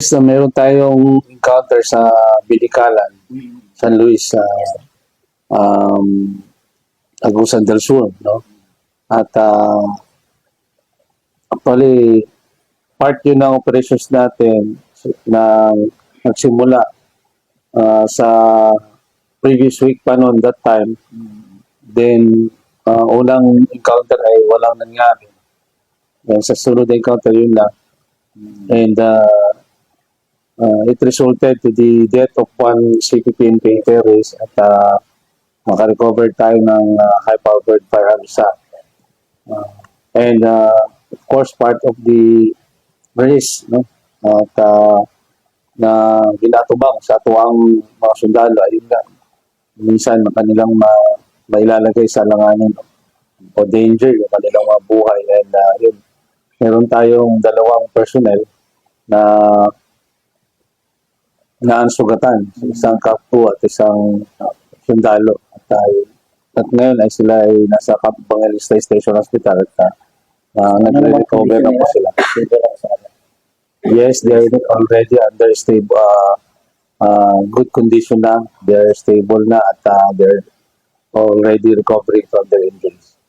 So, meron tayong encounter sa Bilikalan, San Luis, sa um, Agusan del Sur, no? At uh, actually, part yun ng operations natin na nagsimula uh, sa previous week pa noon that time. Then, uh, unang encounter ay walang nangyari. Then, sa sunod na encounter yun lang. And uh, uh, it resulted to the death of one CPPNP terrorist at uh, makarecover tayo ng uh, high-powered firearm isa. Uh, and uh, of course, part of the race no? at uh, na ginatubang sa tuwang mga sundalo, ayun nga, minsan kanilang ma, mailalagay sa langanin o danger yung kanilang mga buhay. And uh, yun, meron tayong dalawang personnel na naansugatan, isang kapwa at isang uh, sundalo. At, uh, at ngayon ay sila ay nasa Camp Bangalista Station Hospital at uh, uh, nagre-recover na po sila. Yes, they are already under stable, uh, uh, good condition na. They are stable na at uh, they're already recovering from their injuries.